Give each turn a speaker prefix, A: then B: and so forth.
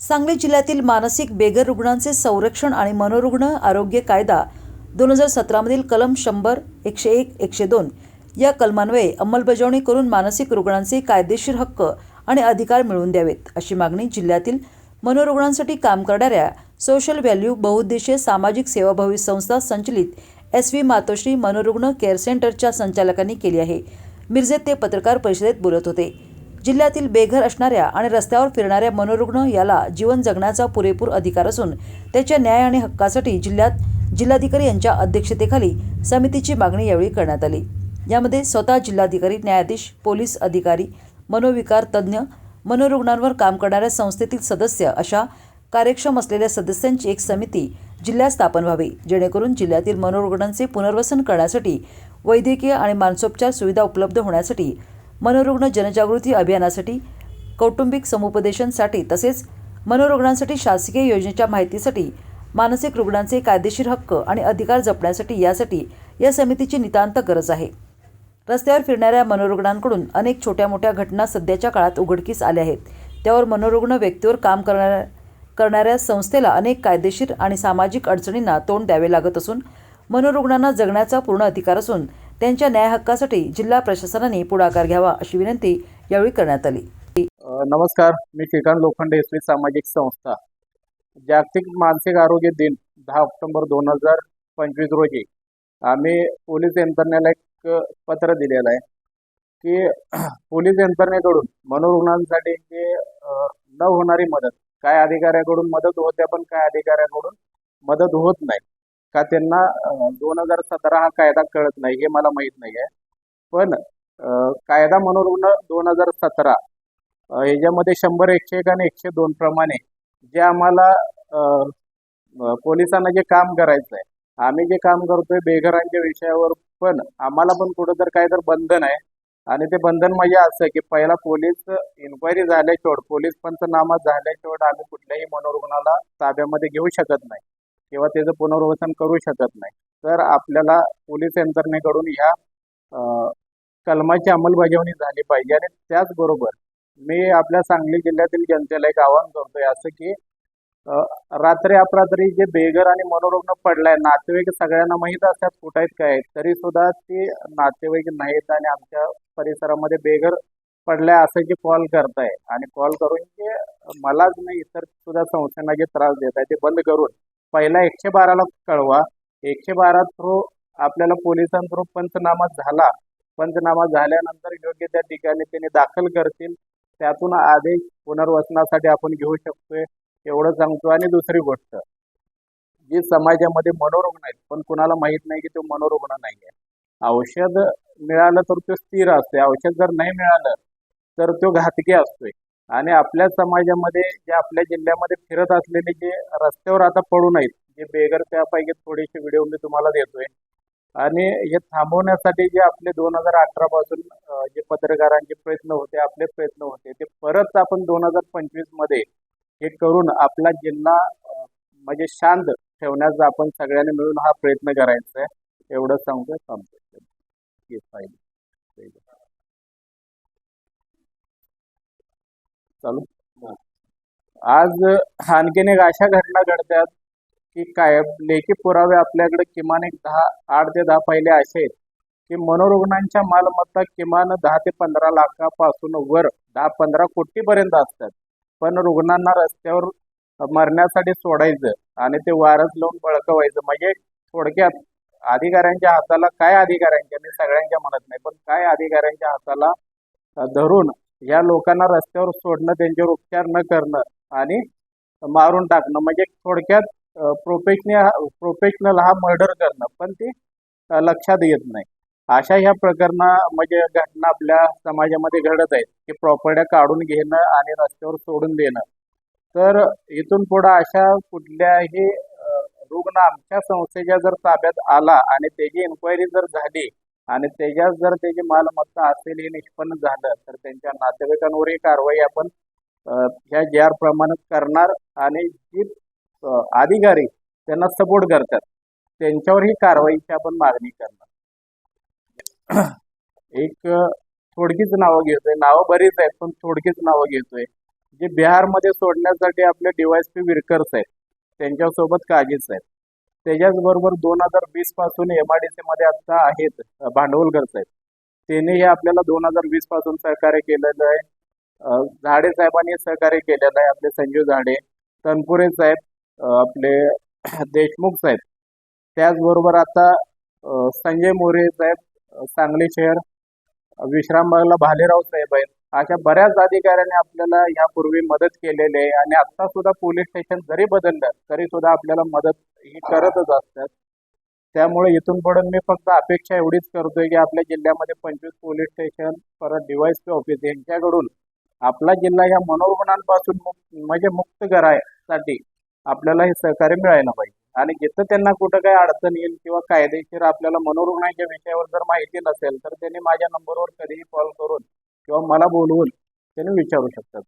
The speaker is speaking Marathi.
A: सांगली जिल्ह्यातील मानसिक बेघर रुग्णांचे संरक्षण आणि मनोरुग्ण आरोग्य कायदा दोन हजार सतरामधील कलम शंभर एकशे एक एकशे दोन या कलमान्वये अंमलबजावणी करून मानसिक रुग्णांचे कायदेशीर हक्क आणि अधिकार मिळवून द्यावेत अशी मागणी जिल्ह्यातील मनोरुग्णांसाठी काम करणाऱ्या सोशल व्हॅल्यू बहुउद्देशीय सामाजिक सेवाभावी संस्था संचलित एस व्ही मातोश्री मनोरुग्ण केअर सेंटरच्या संचालकांनी केली आहे. मिरजेत ते पत्रकार परिषदेत बोलत होते. जिल्ह्यातील बेघर असणाऱ्या आणि रस्त्यावर फिरणाऱ्या मनोरुग्ण याला जीवन जगण्याचा पुरेपूर अधिकार असून त्याच्या न्याय आणि हक्कासाठी जिल्ह्यात जिल्हाधिकारी यांच्या अध्यक्षतेखाली समितीची मागणी यावेळी करण्यात आली. यामध्ये स्वतः जिल्हाधिकारी न्यायाधीश पोलीस अधिकारी मनोविकार तज्ज्ञ मनोरुग्णांवर काम करणाऱ्या संस्थेतील सदस्य अशा कार्यक्षम असलेल्या सदस्यांची एक समिती जिल्ह्यात स्थापन व्हावी जेणेकरून जिल्ह्यातील मनोरुग्णांचे पुनर्वसन करण्यासाठी वैद्यकीय आणि मानसोपचार सुविधा उपलब्ध होण्यासाठी मनोरुग्ण जनजागृती अभियानासाठी कौटुंबिक समुपदेशनसाठी तसेच मनोरुग्णांसाठी शासकीय योजनेच्या माहितीसाठी मानसिक रुग्णांचे कायदेशीर हक्क आणि अधिकार जपण्यासाठी यासाठी या समितीची नितांत गरज आहे. रस्त्यावर फिरणाऱ्या मनोरुग्णांकडून अनेक छोट्या मोठ्या घटना सध्याच्या काळात उघडकीस आल्या आहेत. त्यावर मनोरुग्ण व्यक्तीवर काम करणाऱ्या करणाऱ्या संस्थेला अनेक कायदेशीर आणि सामाजिक अडचणींना तोंड द्यावे लागत असून मनोरुग्णांना जगण्याचा पूर्ण अधिकार असून त्यांच्या न्याय हक्कासाठी जिल्हा प्रशासनाने पुढाकार घ्यावा अशी विनंती यावेळी करण्यात आली.
B: नमस्कार. मी श्रीकांत लोखंडे एस सामाजिक संस्था. जागतिक मानसिक आरोग्य दिन दहा ऑक्टोबर दोन हजार पंचवीस रोजी आम्ही पोलीस यंत्रणेला एक पत्र दिलेलं आहे की पोलीस यंत्रणेकडून मनोरुग्णांसाठी जे न होणारी मदत काय अधिकाऱ्याकडून मदत होते पण काय अधिकाऱ्याकडून मदत होत नाही. का त्यांना दोन हजार सतरा हा कायदा कळत नाही हे मला माहीत नाही आहे पण कायदा मनोरुग्ण दोन हजार सतरा ह्याच्यामध्ये शंभर एकशे एक आणि एकशे दोन प्रमाणे जे आम्हाला पोलिसांना जे काम करायचं आहे आम्ही जे काम करतोय बेघरांच्या विषयावर पण आम्हाला पण कुठं तर काय तर बंधन आहे. आणि ते बंधन म्हणजे असं की पहिला पोलीस इन्क्वायरी झाल्याशिवाय पोलीस पंचनामा झाल्याशिवाय आम्ही कुठल्याही मनोरुग्णाला ताब्यामध्ये घेऊ शकत नाही. किंवा त्याचं पुनर्वसन करू शकत नाही. तर आपल्याला पोलीस यंत्रणेकडून ह्या कलमाची अंमलबजावणी झाली पाहिजे आणि त्याचबरोबर मी आपल्या सांगली जिल्ह्यातील जनतेला एक आवाहन करतोय असं की रात्री अपरात्री जे बेघर आणि मनोरुग्ण पडलाय नातेवाईक सगळ्यांना माहीत असतात कुठं आहेत काय तरी सुद्धा ते नातेवाईक नाहीत आणि आमच्या परिसरामध्ये बेघर पडलाय असं जे कॉल करताय. आणि कॉल करून जे मलाच नाही इतर सुद्धा संस्थांना जे त्रास देत आहे ते बंद करून पहिला एकशे बाराला कळवा. एकशे बारा थ्रू आपल्याला पोलिसां थ्रू पंचनामा झाला. पंचनामा झाल्यानंतर योग्य त्या ठिकाणी त्यांनी दाखल करतील. त्यातून आदेश पुनर्वसनासाठी आपण घेऊ शकतोय. एवढं सांगतो. आणि दुसरी गोष्ट जी समाजामध्ये मनोरुग्ण आहेत पण कुणाला माहीत नाही की तो मनोरुग्ण नाही आहे औषध मिळालं तर तो स्थिर असतोय. औषध जर नाही मिळालं तर तो घातकी असतोय. आणि आपल्या समाजामध्ये जे आपल्या जिल्ह्यामध्ये फिरत असलेले जे रस्त्यावर आता पडून आहेत जे बेगर त्यापैकी थोडेसे व्हिडिओ मी तुम्हाला देतोय. आणि हे थांबवण्यासाठी जे आपले दोन हजार अठरा पासून जे पत्रकारांचे प्रयत्न होते आपले प्रयत्न होते ते परत आपण दोन हजार पंचवीसमध्ये हे करून आपला जिल्हा म्हणजे शांत ठेवण्याचा आपण सगळ्यांनी मिळून हा प्रयत्न करायचा आहे. एवढं सांगतोय थांबतोय. चालू. आज आणखीन एक अशा घटना घडतात की काय लेखी पुरावे आपल्याकडे किमान एक दहा आठ ते दहा पहिले असे आहेत की मनोरुग्णांच्या मालमत्ता किमान दहा ते पंधरा लाखापासून वर दहा पंधरा कोटीपर्यंत असतात. पण रुग्णांना रस्त्यावर मरण्यासाठी सोडायचं आणि ते वारस लावून बळकवायचं. म्हणजे थोडक्यात अधिकाऱ्यांच्या हाताला काय अधिकाऱ्यांच्या मी सगळ्यांच्या म्हणत नाही पण काय अधिकाऱ्यांच्या हाताला धरून या लोकांना रस्त्यावर सोडणं त्यांच्यावर उपचार न करणं आणि मारून टाकणं. म्हणजे थोडक्यात प्रोफेशनल प्रोफेशनल हा मर्डर करणं. पण ते लक्षात येत नाही. अशा ह्या प्रकरणा म्हणजे घटना आपल्या समाजामध्ये घडत आहेत. की प्रॉपर्ट्या काढून घेणं आणि रस्त्यावर सोडून देणं. तर इथून पुढं अशा कुठल्याही रुग्ण आमच्या संस्थेच्या जर ताब्यात आला आणि त्याची इन्क्वायरी जर झाली आणि त्याच्यात जर त्याची मालमत्ता असेल हे निष्पन्न झालं तर त्यांच्या नातेवाईकांवरही कारवाई आपण ह्या जी आर प्रमाणे करणार आणि जी अधिकारी त्यांना सपोर्ट करतात त्यांच्यावर ही कारवाईची आपण मागणी करणार. एक थोडकीच नावं घेतोय. नावं बरीच आहेत पण थोडकीच नावं घेतोय. जे बिहारमध्ये सोडण्यासाठी आपले डीवायसपी विरकर्स आहेत त्यांच्यासोबत काळजीच आहेत. त्याच्याचबरोबर दोन हजार वीसपासून एम आय डी सीमध्ये आता आहेत अ, साहेब. आहेत त्यांनीही आपल्याला दोन हजार वीसपासून सहकार्य केलेलं आहे. झाडे साहेबांनी सहकार्य केलेलं आहे आपले संजीव झाडे तनपुरे साहेब आपले देशमुख साहेब. त्याचबरोबर आता संजय मोरे साहेब सांगली शहर विश्रामबागला भालेराव साहेब आहेत. अशा बऱ्याच अधिकाऱ्यांनी आपल्याला यापूर्वी मदत केलेली आहे आणि आता सुद्धा पोलीस स्टेशन जरी बदललं तरी सुद्धा आपल्याला मदत ही करतच असतात. त्यामुळे इथून पुढे मी फक्त अपेक्षा एवढीच करतोय की आपल्या जिल्ह्यामध्ये पंचवीस पोलीस स्टेशन परत डीवायसपी ऑफिस यांच्याकडून आपला जिल्हा या मनोरुग्णांपासून म्हणजे मुक्त करायसाठी आपल्याला हे सहकार्य मिळायला पाहिजे. आणि जिथं त्यांना कुठं काय अडचण येईल किंवा कायदेशीर आपल्याला मनोरुग्णांच्या विषयावर जर माहिती नसेल तर त्यांनी माझ्या नंबरवर कधीही कॉल करून किंवा मला बोलवून त्यांनी विचारू शकतात.